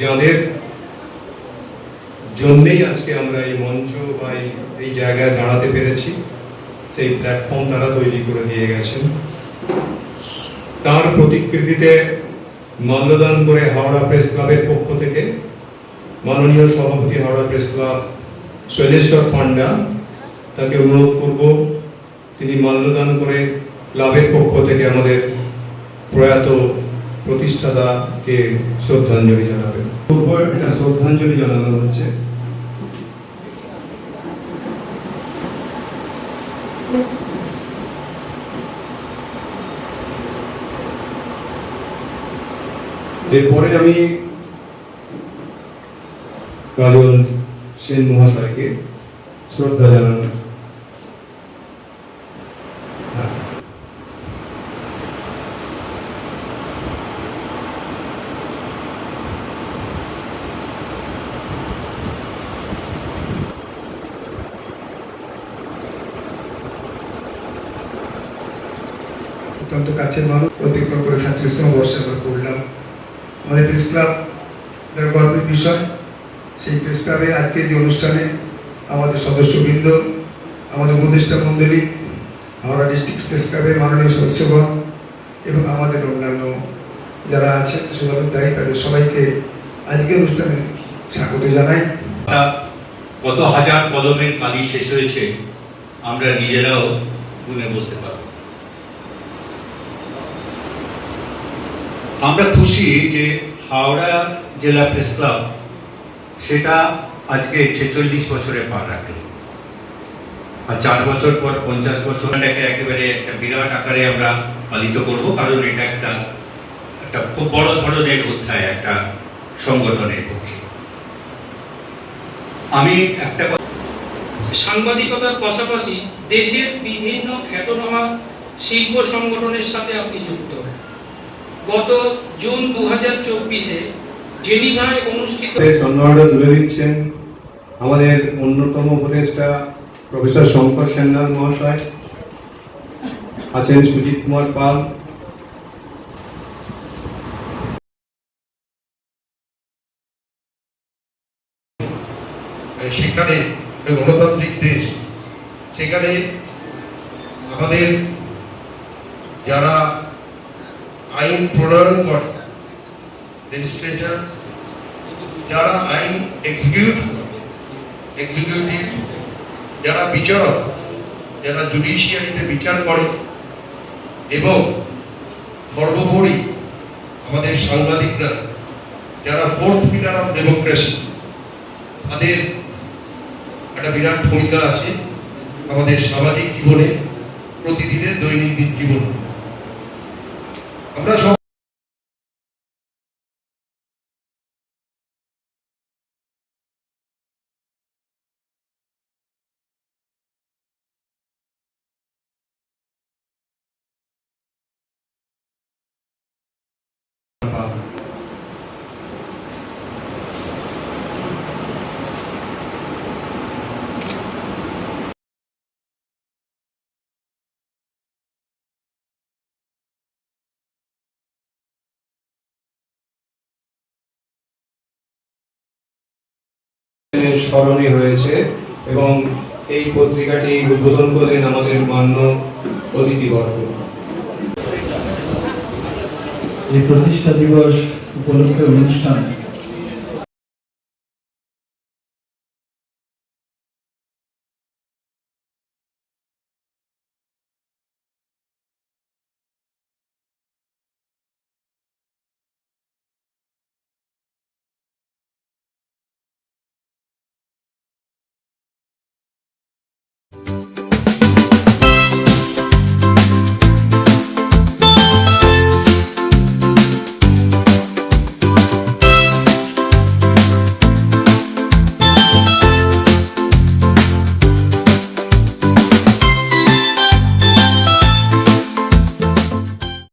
যাদের জন্যেই আজকে আমরা এই মঞ্চ বা এই জায়গায় দাঁড়াতে পেরেছি, সেই প্ল্যাটফর্ম তারা তৈরি করে দিয়ে গেছেন। তার প্রতিকৃতিতে মাল্যদান করে হাওড়া প্রেস ক্লাবের পক্ষ থেকে মাননীয় সভাপতি হাওড়া প্রেস ক্লাব শৈলেশ্বর পান্ডা তাকে অনুরোধ করব, তিনি মাল্যদান করে ক্লাবের পক্ষ থেকে আমাদের প্রয়াত প্রতিষ্ঠাতাকে শ্রদ্ধাঞ্জলি জানাবেন এটা শ্রদ্ধাঞ্জলি জানানো হচ্ছে। এরপরে আমি কাজল সেন মহাশয়কে শ্রদ্ধা জানানো অত্যন্ত কাছের মানুষ, অতিক্রম করে সাতত্রিশতম বর্ষে আমরা করলাম আমাদের প্রেস ক্লাব গর্বের বিষয়, সেই প্রেস ক্লাবে আজকে যে অনুষ্ঠানে আমাদের সদস্যবৃন্দ, আমাদের উপদেষ্টা মণ্ডলী, হাওড়া ডিস্ট্রিক্ট প্রেস ক্লাবের মাননীয় সদস্যগণ এবং আমাদের অন্যান্য যারা আছে আছেন শুভানুধ্যায়ী তাদের সবাইকে আজকের অনুষ্ঠানে স্বাগত জানাই। কত হাজার কলমের কালি শেষ হয়েছে, আমরা নিজেরাও গুনে বলতে পারব আমরা খুশি যে হাওড়া জেলা প্রেস ক্লাব সেটা আজকে ছেচল্লিশ বছরে পা রাখল। আর চার বছর পর, পঞ্চাশ বছর এটাকে একেবারে একটা বিরাট আকারে আমরা পালিত করব, কারণ এটা একটা একটা খুব বড় ধরনের অধ্যায়, একটা সংগঠনের পক্ষে। আমি একটা সাংবাদিকতার পাশাপাশি দেশের বিভিন্ন খ্যাতনামা শিল্প সংগঠনের সাথে আপনি যুক্ত। গত জুন দু হাজার চব্বিশে জেনিভায় অনুষ্ঠিত সম্মানটা তুলে দিচ্ছেন আমাদের অন্যতম উপদেষ্টা প্রফেসর শঙ্কর সেনলাল মহাশয় আছেন সুজিত কুমার পাল। সেখানে একটা গণতান্ত্রিক দেশ সেখানে আমাদের যারা আইন প্রণয়ন করে। লেজিসলেচার যারা আইন এক্সিকিউট এক্সিকিউটিভ যারা বিচারক, যারা জুডিশিয়ারিতে বিচার করে এবং সর্বোপরি আমাদের সাংবাদিকরা, যারা ফোর্থ পিলার অফ ডেমোক্রেসি তাদের একটা বিরাট ভূমিকা আছে আমাদের সামাজিক জীবনে, প্রতিদিনের দৈনন্দিন জীবনে। Хорошо. স্মরণে হয়েছে এবং এই পত্রিকাটি উদ্বোধন করলেন আমাদের মান্য অতিথিবর্গ এই প্রতিষ্ঠা দিবস উপলক্ষে অনুষ্ঠান